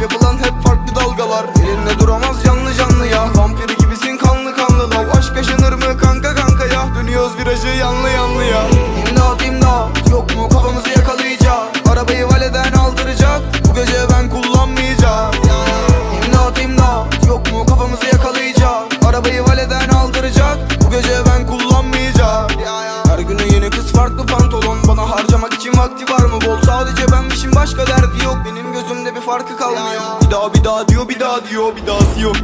yapılan hep farklı dalgalar. Elinde duramaz canlı canlı ya. Vampiri gibisin kanlı kanlı lav Aşk yaşanır mı kanka kanka ya? Dönüyoruz virajı yanlı yanlı ya. İmdat imdat. Yok mu kafamızı yakalayacak? Arabayı valeden aldıracak. Bu gece ben kullanmayacağım. İmdat imdat. Yok mu kafamızı yakalayacak? Arabayı valeden aldıracak. Bu gece ben kullanmayacağım. Her güne yeni kız farklı pantolon. Bana harcamak için vakti var mı? Bol. Sadece benmişim başka derdi yok. Benim gözümde bir farkı kalmıyor. Bir daha bir daha diyor bir daha diyor Bir dahası yok